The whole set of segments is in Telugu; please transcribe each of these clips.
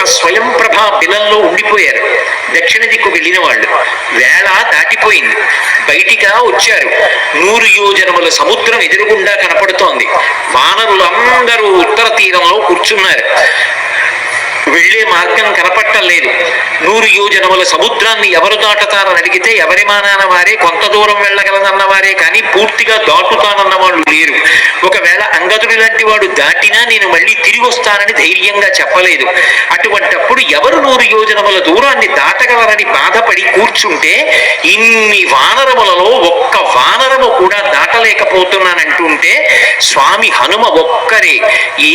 ఆ స్వయం ప్రభ బిలంలో ఉండిపోయారు. దక్షిణ దిక్కు వెళ్ళిన వాళ్ళు. వేళ దాటిపోయింది. బయటిగా వచ్చారు. నూరు యోజనముల సముద్రం ఎదురుగుండా కనపడుతోంది. వానరులందరూ ఉత్తర తీరంలో కూర్చున్నారు. వెళ్ళే మార్గం కనపట్టలేదు నూరు యోజనముల సముద్రాన్ని ఎవరు దాటుతారని అడిగితే ఎవరి మానాన వారే కొంత దూరం వెళ్ళగలదన్న వారే కానీ పూర్తిగా దాటుతానన్న వాళ్ళు లేరు. ఒకవేళ అంగదుడి లాంటి వాడు దాటినా నేను మళ్ళీ తిరిగి వస్తానని ధైర్యంగా చెప్పలేదు. అటువంటప్పుడు ఎవరు నూరు యోజనముల దూరాన్ని దాటగలరని బాధపడి కూర్చుంటే ఇన్ని వానరములలో ఒక్క వానరము కూడా దాటలేకపోతున్నానంటుంటే స్వామి హనుమ ఒక్కరే.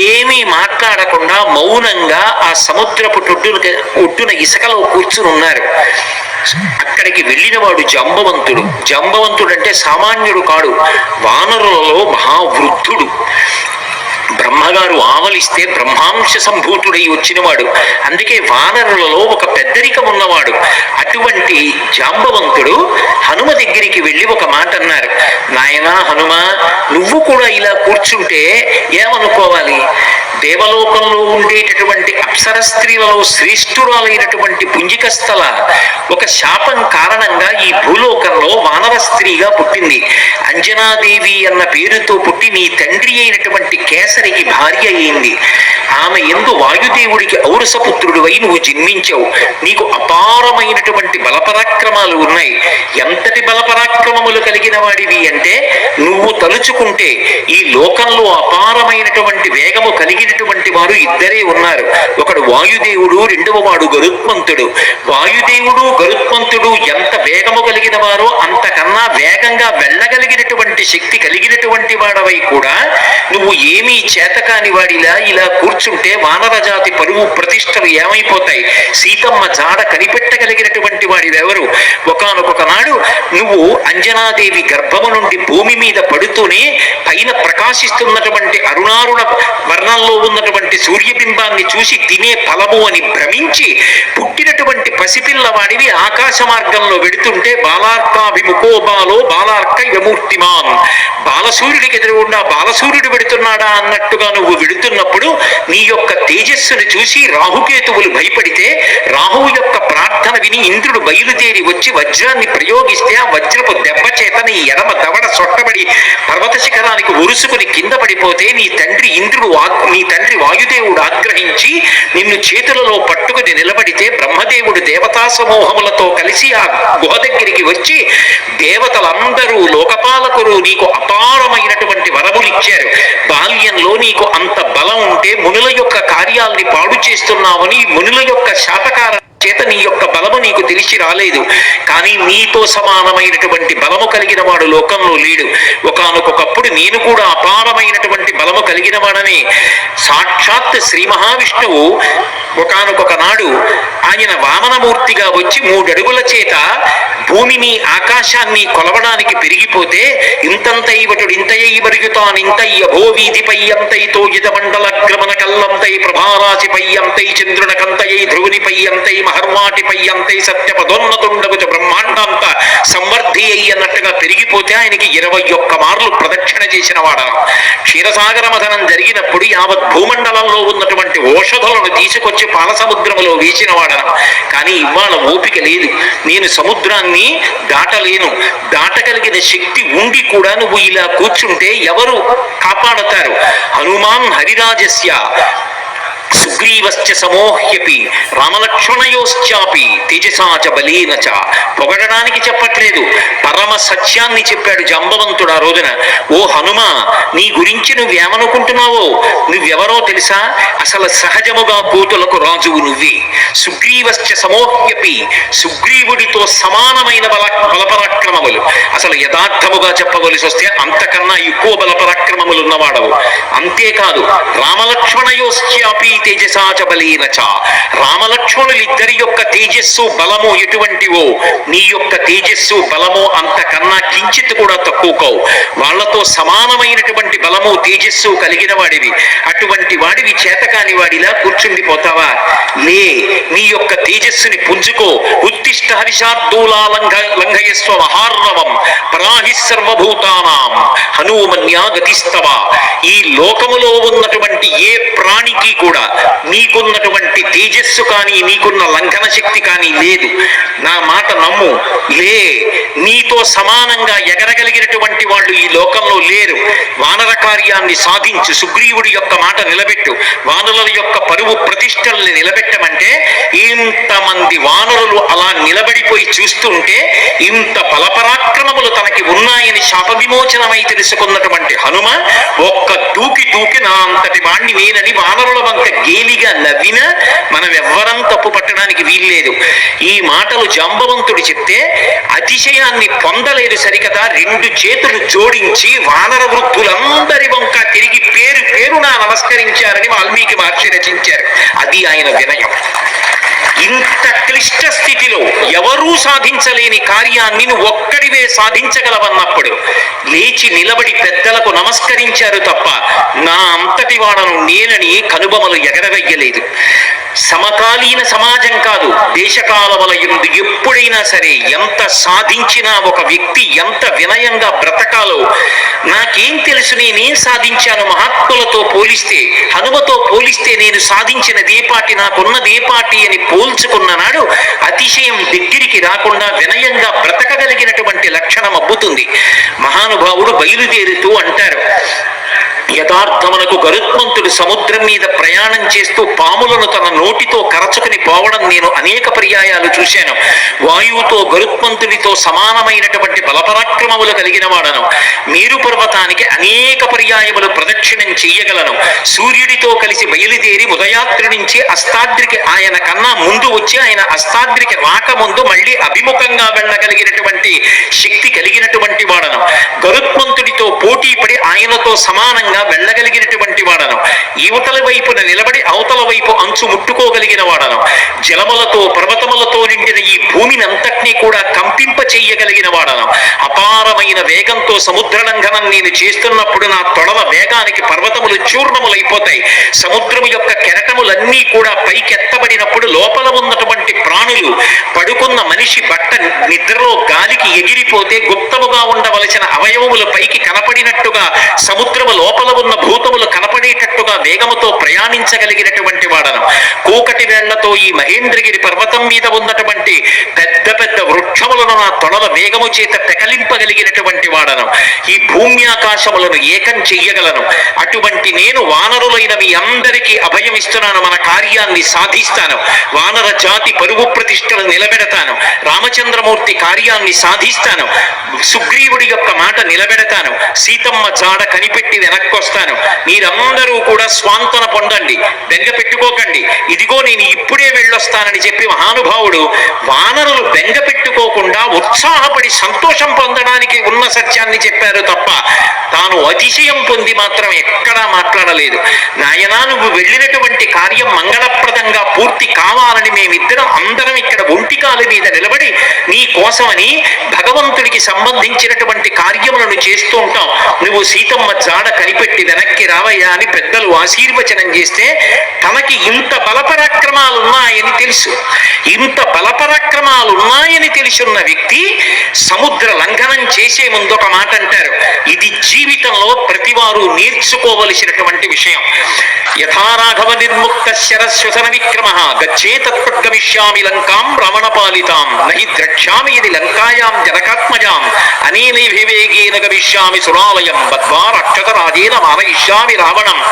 ఏమీ మాట్లాడకుండా మౌనంగా ఆ సముద్రపు టొడ్డున ఒడ్డున ఇసుకలో కూర్చుని ఉన్నారు. అక్కడికి వెళ్ళినవాడు జంబవంతుడు. జంబవంతుడు అంటే సామాన్యుడు కాడు. వానరులలో మహావృద్ధుడు. బ్రహ్మగారు ఆవలిస్తే బ్రహ్మాంశ సంభూతుడై వచ్చినవాడు. అందుకే వానరులలో ఒక పెద్దరికం ఉన్నవాడు. అటువంటి జాంబవంతుడు హనుమ దగ్గరికి వెళ్ళి ఒక మాట అన్నారు నాయనా హనుమ నువ్వు కూడా ఇలా కూర్చుంటే ఏమనుకోవాలి? దేవలోకంలో ఉండేటటువంటి అప్సర స్త్రీలలో శ్రేష్ఠురాలైనటువంటి పుంజికస్థల ఒక శాపం కారణంగా ఈ భూలోకంలో వానర స్త్రీగా పుట్టింది. అంజనాదేవి అన్న పేరుతో పుట్టి నీ తండ్రి అయినటువంటి కేసరికి భార్య అయింది. ఆమె ఎందు వాయుదేవుడికి ఔరసపుత్రుడు అయి నువ్వు జన్మించావు. నీకు అపారమైనటువంటి బలపరాక్రమాలు ఉన్నాయి. ఎంతటి బలపరాక్రమములు కలిగిన వాడివి అంటే నువ్వు తలుచుకుంటే ఈ లోకంలో అపారమైనటువంటి వేగము కలిగినటువంటి వారు ఇద్దరే ఉన్నారు. ఒకడు వాయుదేవుడు రెండవ వాడు గరుత్మంతుడు. వాయుదేవుడు గరుత్మంతుడు ఎంత వేగము కలిగిన వారో అంతకన్నా వేగంగా వెళ్ళగలిగినటువంటి శక్తి కలిగినటువంటి వాడవై కూడా నువ్వు ఏమీ చేతకాని వాడిలా ఇలా కూర్చుంటే వానరజాతి పరువు ప్రతిష్టలు ఏమైపోతాయి? సీతమ్మ జాడ కనిపెట్టగలిగినటువంటి వాడివెవరు? ఒకనొక నాడు నువ్వు అంజనాదేవి గర్భము నుండి భూమి మీద పడుతూనే పైన ప్రకాశిస్తున్నటువంటి అరుణారుణ వర్ణంలో ఉన్నటువంటి సూర్యబింబాన్ని చూసి తినే ఫలము అని భ్రమించి పుట్టినటువంటి పసిపిల్లవాడివి ఆకాశ మార్గంలో వెడుతుంటే బాలార్కాభిముఖో బాలో బాలార్క యమూర్తిమాన్ బాలసూర్యుడికి ఎదురుగుండా బాలసూర్యుడు వెడుతున్నాడా అన్నట్టుగా నువ్వు వెడుతున్నప్పుడు నీ యొక్క తేజస్సును చూసి రాహుకేతువులు భయపడితే రాహువు యొక్క ప్రార్థన విని ఇంద్రుడు బయలుదేరి వచ్చి వజ్రాన్ని ప్రయోగిస్తే ఆ వజ్రపు దెబ్బ చేత నీ ఎడమ దవడ సొట్టబడి పర్వత శిఖరానికి చేతులు కింద పడిపోతే నీ తండ్రి ఇంద్రుడు నీ తండ్రి వాయుదేవుడు ఆగ్రహించి నిన్ను చేతులలో పట్టుకుని నిలబడితే బ్రహ్మదేవుడు దేవతా సమూహములతో కలిసి ఆ గుహ దగ్గరికి వచ్చి దేవతలందరూ లోకపాలకులు నీకు అపారమైనటువంటి వరములు ఇచ్చారు. బాల్యంలో నీకు అంత బలం ఉంటే మునుల యొక్క కార్యాల్ని పాడు చేస్తున్నావని మునుల యొక్క శాపకార చేత నీ యొక్క బలము నీకు తెలిసి రాలేదు కానీ నీతో సమానమైనటువంటి బలము కలిగిన వాడు లోకంలో లేడు. ఒకనొకప్పుడు నేను కూడా అపారమైనటువంటి బలము కలిగిన వాడని. సాక్షాత్ శ్రీ మహావిష్ణువు ఒకానొక నాడు ఆయన వామనమూర్తిగా వచ్చి మూడడుగుల చేత భూమిని ఆకాశాన్ని కొలవడానికి పెరిగిపోతే ఇంతంతైవటుడు ఇంతయై మరుగుతాన్ ఇంతయ్య భోవీధిపై అంతైతో యుధమండల గ్రమణ కల్లంతై ప్రభారాశిపై అంతై చంద్రునకంతయై ధ్రువునిపై అంతై మహర్మాటిపై అంతై సత్యపదోన్నతుండగుచ బ్రహ్మాండాంత సంవర్ధి అయ్యన్నట్టుగా పెరిగిపోతే ఆయనకి ఇరవై ఒక్క మార్లు ప్రదక్షిణ చేసిన వాడన క్షీరసాగర మథనం జరిగినప్పుడు యావత్ భూమండలంలో ఉన్నటువంటి ఓషధులను తీసుకొచ్చి పాలసముద్రములో వేసిన వాడన కానీ ఇవాళ ఓపిక లేదు. నేను సముద్రాన్ని దాటలేను. దాటగలిగిన శక్తి ఉండి కూడా నువ్వు ఇలా కూర్చుంటే ఎవరు కాపాడతారు? హనుమాన్ హరిరాజస్య. సుగ్రీవశ్చ సమోహ్యపి రామలక్ష్మణయోశ్చాపి తేజసా చ బలేన చ. పొగడడానికి చెప్పట్లేదు. పరమ సత్యాన్ని చెప్పాడు జంబవంతుడు ఆ రోజున. ఓ హనుమ నీ గురించి నువ్వేమనుకుంటున్నావో నువ్వెవరో తెలుసా? అసలు సహజముగా కూతులకు రాజువు నువ్వే. సుగ్రీవశ్చ సమోహ్యపి సుగ్రీవుడితో సమానమైన బల బలపరాక్రమములు. అసలు యథార్థముగా చెప్పవలసి వస్తే అంతకన్నా ఎక్కువ బలపరాక్రమములు ఉన్నవాడవు అంతేకాదు రామలక్ష్మణయోశ్చాపి తేజసాచ బలీనచ రామలక్ష్మణులిద్దరి యొక్క తేజస్సు బలము ఎటువంటివో నీ యొక్క తేజస్సు బలము అంతకన్నా కించిత్ కూడా తక్కువ కావు. వాళ్ళతో సమానమైనటువంటి బలము తేజస్సు కలిగిన వాడివి. అటువంటి వాడివి చేతకాని వాడిలా కూర్చుండిపోతావా? లే నీ యొక్క తేజస్సుని పుంజుకో. ఉత్తిష్ట హరిషార్దూలా లంఘయస్వ మహార్ణవం పరాహి సర్వభూతానాం హనుమన్యా గతిస్తవ ఈ లోకములో ఉన్నటువంటి ఏ ప్రాణికి కూడా నీకున్నటువంటి తేజస్సు కానీ నీకున్న లంఘన శక్తి కానీ లేదు. నా మాట నమ్ము. లే నీతో సమానంగా ఎగరగలిగినటువంటి వాళ్ళు ఈ లోకంలో లేరు. వానర కార్యాన్ని సాధించు. సుగ్రీవుడి యొక్క మాట నిలబెట్టు. వానరుల యొక్క పరువు ప్రతిష్టల్ని నిలబెట్టమంటే ఇంతమంది వానరులు అలా నిలబడిపోయి చూస్తుంటే ఇంత బలపరాక్రమములు తనకి ఉన్నాయని శాప విమోచనమై తెలుసుకున్నటువంటి హనుమ ఒక్క దూకి దూకి నా అంతటి వాణ్ణి నేనని వానరుల వంక గేలిగా నవ్విన మనం ఎవ్వరం తప్పు పట్టడానికి వీల్లేదు. ఈ మాటలు జాంబవంతుడు చెప్తే అతిశయాన్ని పొందలేదు సరికదా రెండు చేతులు జోడించి వానర వృద్ధులందరి వంక తిరిగి పేరు పేరున నమస్కరించారని వాల్మీకి మహర్షి రచించారు. అది ఆయన వినయం. ఇంత క్లిష్ట స్థితిలో ఎవరూ సాధించలేని కార్యాన్ని నువ్వు ఒక్కడివే సాధించగలవన్నప్పుడు లేచి నిలబడి పెద్దలకు నమస్కరించారు తప్ప నా అంతటి వాడను నేనని కనుబొమలు ఎగరవెయ్యలేదు సమకాలీన సమాజం కాదు. దేశకాల వలయందు ఎప్పుడైనా సరే ఎంత సాధించినా ఒక వ్యక్తి ఎంత వినయంగా బ్రతకాలో నాకేం తెలుసు నేనేం సాధించాను? మహాత్ములతో పోలిస్తే హనుమతో పోలిస్తే నేను సాధించిన దేపాటి నాకున్న దేపాటి అని పోల్చుకున్న నాడు అతిశయం దగ్గరికి రాకుండా వినయంగా బ్రతకగలిగినటువంటి లక్షణం అబ్బుతుంది. మహానుభావుడు బయలుదేరుతూ అంటారు యథార్థమునకు గరుత్మంతుడు సముద్రం మీద ప్రయాణం చేస్తూ పాములను తన నోటితో కరచుకుని పోవడం నేను అనేక పర్యాయాలు చూశాను. వాయువుతో గరుత్మంతుడితో సమానమైనటువంటి బలపరాక్రమములు కలిగిన వాడను. మేరు పర్వతానికి అనేక పర్యాయములు ప్రదక్షిణం చెయ్యగలను. సూర్యుడితో కలిసి బయలుదేరి ఉదయాత్రి నుంచి అస్తాద్రికి ఆయన కన్నా ముందు వచ్చి ఆయన అస్తాద్రికి రాకముందు మళ్ళీ అభిముఖంగా వెళ్ళగలిగినటువంటి శక్తి కలిగినటువంటి వాడను. గరుత్మంతుడితో పోటీ పడి ఆయనతో సమానంగా వెళ్ళగలిగినటువంటి వాడను. యువతల వైపున నిలబడి అవతల వైపు అంచు ముట్టుకోగలిగిన వాడను. జలములతో పర్వతములతో నిండిన ఈ భూమిని అంతటినీ కూడా కంపింప చెయ్యగలిగిన వాడను. అపారమైన వేగంతో సముద్ర లంఘనం నేను చేస్తున్నప్పుడు నా తొడల వేగానికి పర్వతములు చూర్ణములైపోతాయి. సముద్రము యొక్క కెరటములన్నీ కూడా పైకెత్తబడినప్పుడు లోపల ఉన్నటువంటి ప్రాణులు పడుకున్న మనిషి బట్ట నిద్రలో గాలికి ఎగిరిపోతే గుప్తముగా ఉండవలసిన అవయవములు పైకి కనపడినట్టుగా సముద్రము లోపల ఉన్న భూతములు కనపడేటట్టుగా వేగముతో ప్రయాణించగలిగినటువంటి వాడను. కూకటి వేళ్ళతో ఈ మహేంద్రగిరి పర్వతం మీద ఉన్నటువంటి పెద్ద పెద్ద వృక్షములను నా తొడల వేగము చేత పెకలింపగలిగినటువంటి వాడను. ఈ భూమి ఆకాశములను ఏకం చెయ్యగలను. అటువంటి నేను వానరులైన మీ అందరికీ అభయం ఇస్తున్నాను. మన కార్యాన్ని సాధిస్తాను. వానర జాతి పరుగు ప్రతిష్టలు నిలబెడతాను. రామచంద్రమూర్తి కార్యాన్ని సాధిస్తాను. సుగ్రీవుడి యొక్క మాట నిలబెడతాను. సీతమ్మ జాడ కనిపెట్టి వస్తాను. మీరందరూ కూడా స్వాంతన పొందండి. బెంగ పెట్టుకోకండి. ఇదిగో నేను ఇప్పుడే వెళ్ళొస్తానని చెప్పి మహానుభావుడు వానరులు బెంగ పెట్టుకోకుండా ఉత్సాహపడి సంతోషం పొందడానికి ఉన్న సత్యాన్ని చెప్పారు తప్ప తాను అతిశయం పొంది మాత్రం ఎక్కడా మాట్లాడలేదు. నాయనా నువ్వు వెళ్ళినటువంటి కార్యం మంగళ పూర్తి కావాలని మేమిద్దరం అందరం ఇక్కడ ఒంటికాల మీద నిలబడి నీ కోసమని భగవంతుడికి సంబంధించినటువంటి కార్యములను చేస్తూ ఉంటాం. నువ్వు సీతమ్మ జాడ కనిపెట్టి వెనక్కి రావయ్యా అని పెద్దలు ఆశీర్వచనం చేస్తే తనకి ఇంత బలపరాక్రమాలు ఉన్నాయని తెలుసు. ఇంత బలపరాక్రమాలు ఉన్నాయని తెలుసున్న వ్యక్తి సముద్ర లంఘనం చేసే ముందు ఒక మాట అంటారు. ఇది జీవితంలో ప్రతివారు నేర్చుకోవలసినటువంటి విషయం. యథారాఘవ నిర్ముక్త శరస్వసన విక్రమ గచ్చేతత్గమిష్యామి లంకాం రమణపాలితాం. నహి ద్రక్ష్యామి ఇది లంకాయాం జనకాత్మజాం. అనేనైభివేగేన గమిష్యామి సురాలయం. బద్వా రక్షతరాజేన మానయిష్యామి రావణం.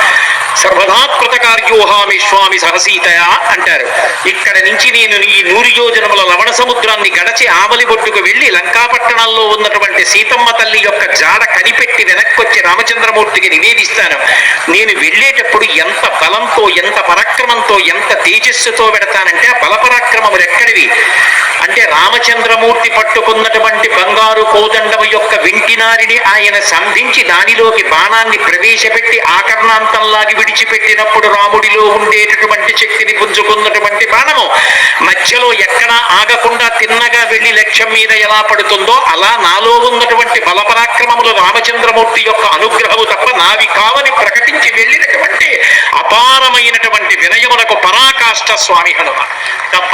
సర్వదా కృతకార్యోహామి స్వామి సహసీతయా అంటారు. ఇక్కడ నుంచి నేను ఈ నూరు యోజనముల లవణ సముద్రాన్ని గడచి ఆవలి బొట్టుకు వెళ్ళి లంకాపట్టణంలో ఉన్నటువంటి సీతమ్మ తల్లి యొక్క జాడ కనిపెట్టి వెనక్కొచ్చి రామచంద్రమూర్తికి నివేదిస్తాను. నేను వెళ్ళేటప్పుడు ఎంత బలంతో ఎంత పరాక్రమంతో ఎంత తేజస్సుతో పెడతానంటే ఆ బలపరాక్రమములు ఎక్కడివి? అంటే రామచంద్రమూర్తి పట్టుకున్నటువంటి బంగారు కోదండము యొక్క వెంటినారిని ఆయన సంధించి దానిలోకి బాణాన్ని ప్రవేశపెట్టి ఆకర్ణాంతంలాగి విడిచిపెట్టినప్పుడు రాముడిలో ఉండేటటువంటి శక్తిని పుంజుకున్నటువంటి బాణము మధ్యలో ఎక్కడా ఆగకుండా తిన్నగా వెళ్ళి లక్ష్యం మీద ఎలా పడుతుందో అలా నాలో ఉన్నటువంటి బలపరాక్రమములు రామచంద్రమూర్తి యొక్క అనుగ్రహము తప్ప నావి కావని ప్రకటించి వెళ్ళినటువంటి అపారమైనటువంటి వినయమునకు పరాకాష్ట స్వామి హనుమ తప్ప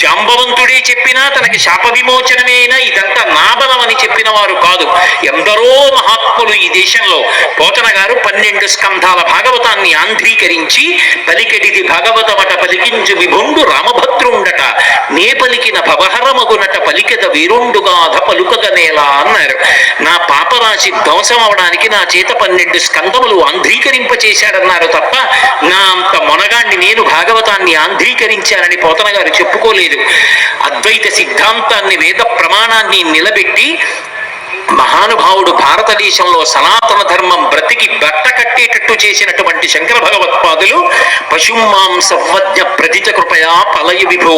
జాంబవంతుడే చెప్పినా తనకి శాప విమోచనమేనా ఇదంతా నా బలం అని చెప్పిన వారు కాదు. ఎందరో మహాత్ములు ఈ దేశంలో. పోతన గారు పన్నెండు స్కంధాల భాగవతాన్ని ఆంధ్రీకరించి పలికెడిది భాగవతమట పలికించు విభుండు రామభక్తి పలికిన భవహరమగునట పలికెద వీరుండుగాధ పలుకగనేలా అన్నారు. నా పాపరాశి ధ్వంసం అవడానికి నా చేత పన్నెండు స్కందములు ఆంధ్రీకరింపచేశాడన్నారు తప్ప నా అంత మొనగాన్ని నేను భాగవతాన్ని ఆంధ్రీకరించానని పోతన గారు చెప్పుకోలేదు. అద్వైత సిద్ధాంతాన్ని వేద ప్రమాణాన్ని నిలబెట్టి మహానుభావుడు భారతదేశంలో సనాతన ధర్మం బ్రతికి బట్ట కట్టేటట్టు చేసినటువంటి శంకర భగవత్పాదులు పశుమాంసవజ్ఞ ప్రతిత కృపయా పలయ విభో.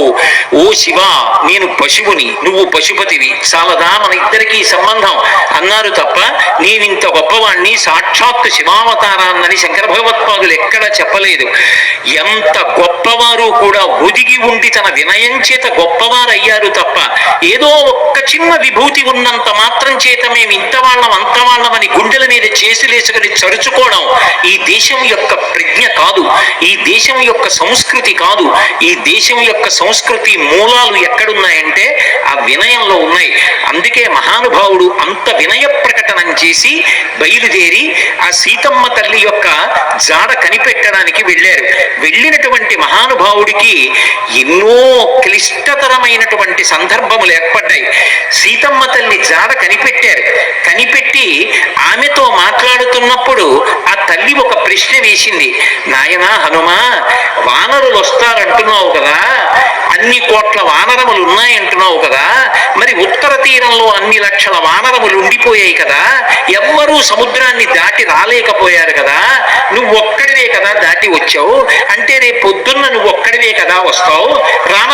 ఓ శివ నేను పశువుని నువ్వు పశుపతివి. చాలదా మన ఇద్దరికీ సంబంధం. అన్నారు తప్ప నేనింత గొప్పవాణ్ణి సాక్షాత్తు శివావతారాన్నని శంకర భగవత్పాదులు ఎక్కడా చెప్పలేదు. ఎంత గొప్పవారు కూడా ఒదిగి ఉండి తన వినయం చేత గొప్పవారయ్యారు తప్ప ఏదో ఒక్క చిన్న విభూతి ఉన్నంత మాత్రం చేత మేము ఇంత వాళ్ళం అంత వాళ్ళమని గుండెల మీద చేసిలేసుకుని చరుచుకోవడం ఈ దేశం యొక్క ప్రజ్ఞ కాదు. ఈ దేశం యొక్క సంస్కృతి కాదు. ఈ దేశం యొక్క సంస్కృతి మూలాలు ఎక్కడున్నాయంటే ఆ వినయంలో ఉన్నాయి. అందుకే మహానుభావుడు అంత వినయ ప్రకటనం చేసి బయలుదేరి ఆ సీతమ్మ తల్లి యొక్క జాడ కనిపెట్టడానికి వెళ్ళారు. వెళ్ళినటువంటి మహానుభావుడికి ఎన్నో క్లిష్టతరమైనటువంటి సందర్భములు ఏర్పడ్డాయి. సీతమ్మ తల్లి జాడ కనిపెట్టారు. కనిపెట్టి ఆమెతో మాట్లాడుతున్నప్పుడు ఆ తల్లి ఒక ప్రశ్న వేసింది. నాయనా హనుమా వానరులు వస్తారంటున్నావు కదా. అన్ని కోట్ల వానరములు ఉన్నాయంటున్నావు కదా. మరి ఉత్తర తీరంలో అన్ని లక్షల వానరములు ఉండిపోయాయి కదా. ఎవ్వరూ సముద్రాన్ని దాటి రాలేకపోయారు కదా. నువ్వు ఒక్కడివే కదా దాటి వచ్చావు? అంటే రేపు పొద్దున్న నువ్వు ఒక్కడివే కదా వస్తావు? రామ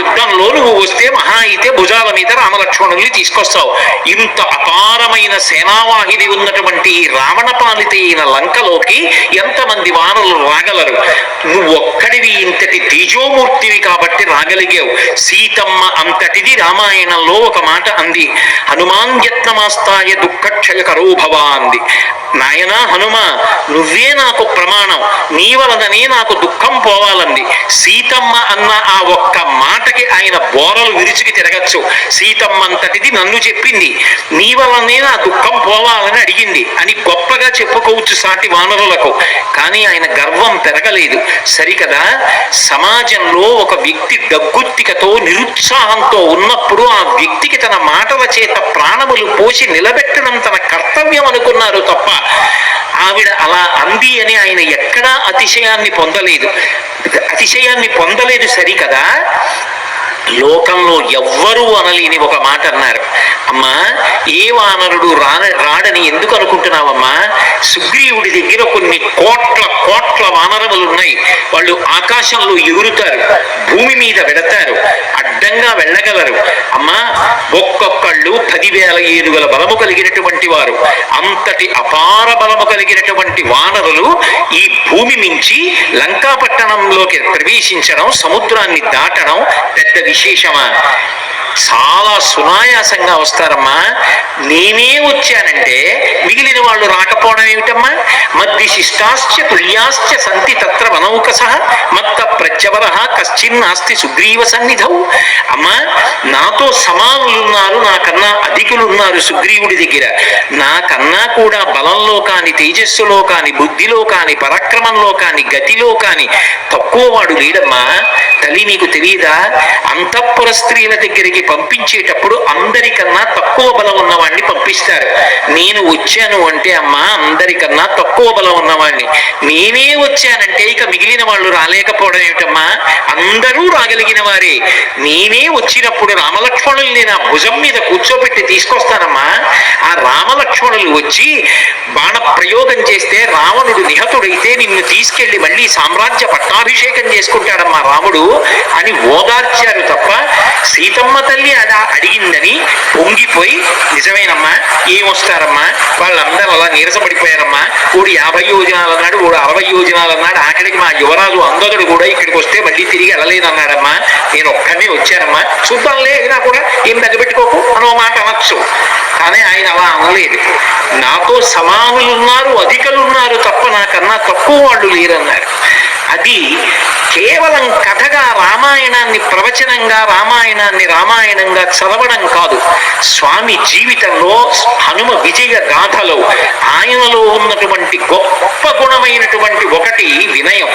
యుద్ధంలో నువ్వు వస్తే మహా అయితే భుజాల మీద రామలక్ష్మణుల్ని తీసుకొస్తావు. ఇంత అపారమైన సేనావాహిని ఉన్నటువంటి రావణ పాలిత అయిన లంకలోకి ఎంతమంది వానరులు రాగలరు? నువ్వు ఒక్కడివి ఇంతటి తేజోమూర్తివి కాబట్టి రాగలిగావు. సీతమ్మ అంతటిది రామాయణంలో ఒక మాట అంది. హనుమాన్ యత్నమాస్తాయ దుఃఖక్షయ కరోభవ అంది. నాయనా హనుమ నువ్వే నాకు ప్రమాణం. నీ వలననే నాకు దుఃఖం పోవాలంది. సీతమ్మ అన్న ఆ ఒక్క మాట మాటకి ఆయన బోరలు విరుచుకి తిరగచ్చు. సీతమ్మంతటిది నన్ను చెప్పింది. నీ వలనే నా దుఃఖం పోవాలని అడిగింది అని గొప్పగా చెప్పుకోవచ్చు సాటి వానరులకు. కానీ ఆయన గర్వం పెరగలేదు. సరికదా? సమాజంలో ఒక వ్యక్తి దగ్గుత్తికతో నిరుత్సాహంతో ఉన్నప్పుడు ఆ వ్యక్తికి తన మాటల చేత ప్రాణములు పోసి నిలబెట్టడం తన కర్తవ్యం అనుకున్నారు తప్ప ఆవిడ అలా అంది అని ఆయన ఎక్కడా అతిశయాన్ని పొందలేదు. అతిశయాన్ని పొందలేదు సరికదా? లోకంలో ఎవ్వరూ అనలేని ఒక మాట అన్నారు. అమ్మా ఏ వానరుడు రాన రాడని ఎందుకు అనుకుంటున్నావమ్మా? సుగ్రీవుడి దగ్గర కొన్ని కోట్ల కోట్ల వానరములు ఉన్నాయి. వాళ్ళు ఆకాశంలో ఎగురుతారు భూమి మీద వెడతారు అడ్డంగా వెళ్ళగలరు. అమ్మా ఒక్కొక్కళ్ళు పదివేల ఏనుగుల బలము కలిగినటువంటి వారు. అంతటి అపార బలము కలిగినటువంటి వానరులు ఈ భూమి మించి లంకాపట్టణంలోకి ప్రవేశించడం సముద్రాన్ని దాటడం పెద్ద విశేషమా? చాలా సునాయాసంగా వస్తారమ్మా. నేనే వచ్చానంటే మిగిలిన వాళ్ళు రాకపోవడం ఏమిటమ్మా? మద్ది శిష్టాశ్చ తుల్యాశ్చ సంతి తత్ర వనౌకస మత్త ప్రత్యవర కశ్చిన్నాస్తి సుగ్రీవ సన్నిధౌ. అమ్మా నాతో సమానులున్నారు నాకన్నా అధికులున్నారు సుగ్రీవుడి దగ్గర. నాకన్నా కూడా బలంలో కాని తేజస్సులో కాని బుద్ధిలో కాని పరాక్రమంలో కాని గతిలో కాని తక్కువ వాడు లేడమ్మా. తల్లి నీకు తెలియదా? అంతఃపుర స్త్రీల దగ్గరికి పంపించేటప్పుడు అందరికన్నా తక్కువ బలం ఉన్నవాడిని పంపిస్తారు. నేను వచ్చాను అంటే అమ్మా అందరికన్నా తక్కువ బలం ఉన్నవాడిని నేనే వచ్చానంటే ఇక మిగిలిన వాళ్ళు రాలేకపోవడం ఏమిటమ్మా? అందరూ రాగలిగిన వారే. నేనే వచ్చినప్పుడు రామలక్ష్మణుల్ని నా భుజం మీద కూర్చోబెట్టి తీసుకొస్తానమ్మా. ఆ రామలక్ష్మణులు వచ్చి బాణ ప్రయోగం చేస్తే రావణుడు నిహతుడైతే నిన్ను తీసుకెళ్ళి మళ్ళీ సామ్రాజ్య పట్టాభిషేకం చేసుకుంటాడమ్మా రాముడు అని ఓదార్చారు తప్ప సీతమ్మ తల్లి అలా అడిగిందని పొంగిపోయి నిజమేనమ్మా ఏమొస్తారమ్మా వాళ్ళందరూ అలా నీరసపడిపోయారమ్మా. ఊడు యాభై యోజనాలు అన్నాడు ఊడు అరవై యోజనాలు అన్నాడు ఆఖరికి మా యువరాజు అందరుడు కూడా ఇక్కడికి వస్తే మళ్ళీ తిరిగి వెళ్ళలేదన్నాడమ్మా. నేను ఒక్కనే వచ్చానమ్మా. చూద్దాంలే అయినా కూడా ఏం దగ్గపెట్టుకోకు అనో మాట అనొచ్చు. కానీ ఆయన అలా అనలేదు. నాతో సమానులున్నారు అధికలున్నారు తప్ప నాకన్నా తక్కువ వాళ్ళు లేరన్నారు అది కేవలం కథగా రామాయణాన్ని ప్రవచనంగా రామాయణాన్ని రామాయణంగా చదవడం కాదు. స్వామి జీవితంలో హనుమ విజయ గాథలో ఆయనలో ఉన్నటువంటి గొప్ప గుణమైనటువంటి ఒకటి వినయం.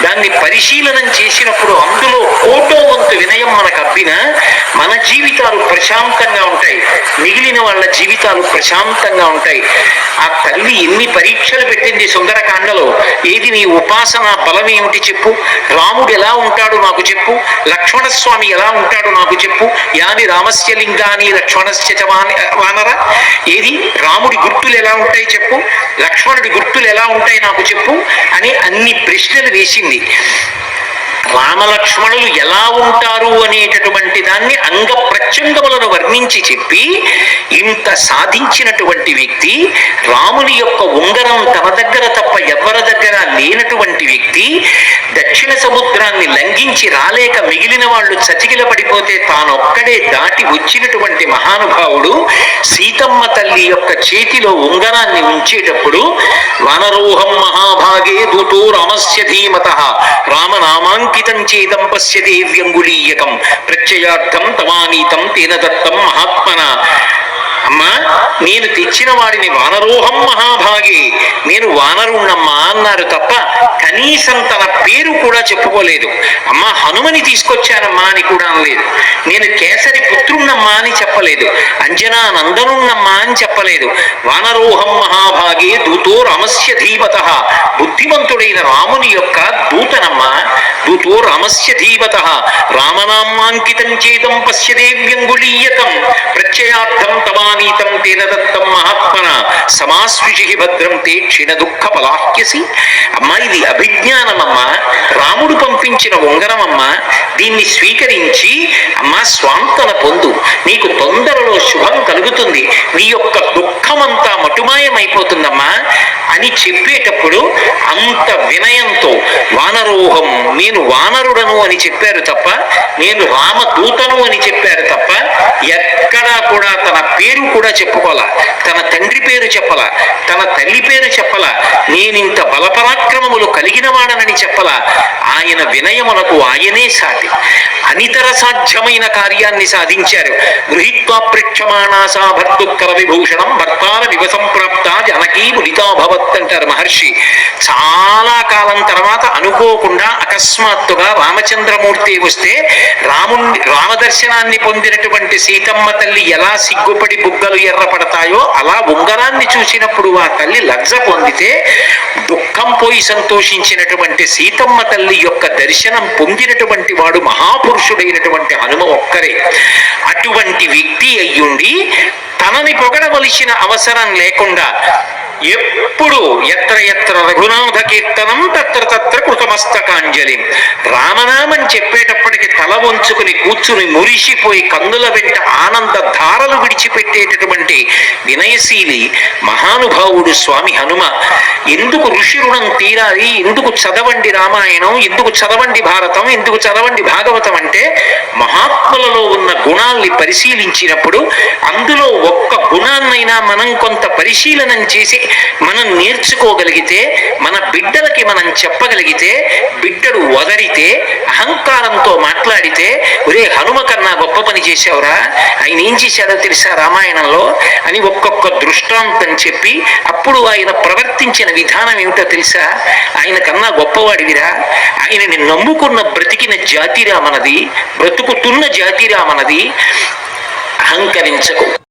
దాన్ని పరిశీలనం చేసినప్పుడు అందులో కోటో వంతు వినయం మనకు అబ్బిన మన జీవితాలు ప్రశాంతంగా ఉంటాయి. మిగిలిన వాళ్ళ జీవితాలు ప్రశాంతంగా ఉంటాయి. ఆ తల్లి ఎన్ని పరీక్షలు పెట్టింది సుందరకాండలో? ఏది నీ ఉపాసన బలం ఏమిటి చెప్పు? రాముడు ఎలా ఉంటాడు నాకు చెప్పు. లక్ష్మణస్వామి ఎలా ఉంటాడో నాకు చెప్పు. యాని రామస్య లింగాని లక్ష్మణస్య వానర? ఏది? రాముడి గుర్తులు ఎలా ఉంటాయి చెప్పు. లక్ష్మణుడి గుర్తులు ఎలా ఉంటాయి నాకు చెప్పు. అని అన్ని ప్రశ్నలు వేసింది. రామలక్ష్మణులు ఎలా ఉంటారు అనేటటువంటి దాన్ని అంగ ప్రత్యంగములను వర్ణించి చెప్పి ఇంత సాధించినటువంటి వ్యక్తి రాముని యొక్క ఉంగరం తన దగ్గర తప్ప ఎవరి దగ్గర లేనటువంటి వ్యక్తి దక్షిణ సముద్రాన్ని లంఘించి రాలేక మిగిలిన వాళ్ళు చతికిల పడిపోతే తానొక్కడే దాటి వచ్చినటువంటి మహానుభావుడు సీతమ్మ తల్లి యొక్క చేతిలో ఉంగరాన్ని ఉంచేటప్పుడు వనరోహం మహాభాగే దూతో రామస్య ధీమత రామనామాంకితం చేదం పశ్యతే వ్యంగుళీయకం ప్రత్యయార్థం తమానీతం తేన దత్తం మహాత్మన. అమ్మా నేను తెచ్చిన వాడిని వానరోహం మహాభాగే. నేను వానరుణ్ణమ్మా అన్నారు తప్ప కనీసం తన పేరు కూడా చెప్పుకోలేదు. అమ్మా హనుమని తీసుకొచ్చానమ్మా అని కూడా అనలేదు. నేను కేసరి పుత్రుణ్ణమ్మా అని చెప్పలేదు. అంజనా నందనున్నమ్మా అని చెప్పలేదు. వానరోహం మహాభాగే దూతో రామస్య ధీమత బుద్ధిమంతుడైన రాముని యొక్క దూతనమ్మా దూతో రామస్య ధీమత రామనామాంకితం చేదం పశ్యదేవ్యంగుళీయకం ప్రత్యయార్థం సమానీతం తేన దత్తం మహాత్మన? సమాస్విషి భద్రం తే క్షీణ దుఃఖ పలాహ్యసి అమ్మా ఇది అభిజ్ఞానమమ్మా. రాముడు పంపించిన ఉంగరమమ్మా. దీన్ని స్వీకరించి అమ్మా స్వాంతన పొందు. నీకు తొందరలో శుభం కలుగుతుంది. నీ యొక్క దుఃఖమంతా మటుమాయమైపోతుందమ్మా అని చెప్పేటప్పుడు అంత వినయంతో వానరోహం నేను వానరుడను అని చెప్పారు తప్ప నేను రామదూతను అని చెప్పారు తప్ప ఎక్కడా కూడా తన పేరు కూడా చెప్పుకోలా తన తండ్రి పేరు చెప్పలా? తన తల్లి పేరు చెప్పలా? నేనింత బలపరాక్రమములు కలిగిన వాడనని చెప్పలా? ఆయన వినయమునకు ఆయనే సాటి. అనితర సాధ్యమైన కార్యాన్ని సాధించారు. గృహీత్వా ప్రక్షమాణాసా భర్తుక్కర విభూషణం భర్తాల వివసంప్రాప్త జనకీ ముడితాభవత్ అంటారు మహర్షి. చాలా కాలం తర్వాత అనుకోకుండా అకస్మాత్తుగా రామచంద్రమూర్తి వస్తే రాముణ్ణి రామదర్శనాన్ని పొందినటువంటి సీతమ్మ తల్లి ఎలా సిగ్గుపడి బుగ్గలు ఎర్రపడతాయో అలా ఉంగరాన్ని చూసినప్పుడు ఆ తల్లి లజ్జ పొందితే దుఃఖం పోయి సంతోషించినటువంటి సీతమ్మ తల్లి యొక్క దర్శనం పొందినటువంటి వాడు మహాపురుషుడైనటువంటి హనుమ ఒక్కరే. అటువంటి వ్యక్తి అయ్యుండి తనని పొగడవలసిన అవసరం లేకుండా ఎప్పుడు ఎత్ర ఎత్ర రఘునాథ కీర్తనం తత్ర తత్ర కృతమస్తకాంజలి. రామనామని చెప్పేటప్పటికి తల వంచుకుని కూర్చుని మురిసిపోయి కన్నుల వెంట ఆనంద ధారలు విడిచిపెట్టేటటువంటి వినయశీలి మహానుభావుడు స్వామి హనుమ ఎందుకు ఋషి రుణం తీరాలి? ఎందుకు చదవండి రామాయణం? ఎందుకు చదవండి భారతం? ఎందుకు చదవండి భాగవతం? అంటే మహాత్ములలో ఉన్న గుణాల్ని పరిశీలించినప్పుడు అందులో ఒక్క గుణాన్నైనా మనం కొంత పరిశీలనం చేసి మనం నేర్చుకోగలిగితే మన బిడ్డలకి మనం చెప్పగలిగితే బిడ్డలు వదరితే అహంకారంతో మాట్లాడితే ఒరే హనుమ కన్నా గొప్ప పని చేశావురా ఆయన ఏం చేశాడో తెలుసా రామాయణంలో? అని ఒక్కొక్క దృష్టాంతం చెప్పి అప్పుడు ఆయన ప్రవర్తించిన విధానం ఏమిటో తెలుసా? ఆయన కన్నా గొప్పవాడివిరా ఆయనని నమ్ముకున్న బ్రతికిన జాతిరా మనది బ్రతుకుతున్న జాతిరా మనది అహంకరించకు.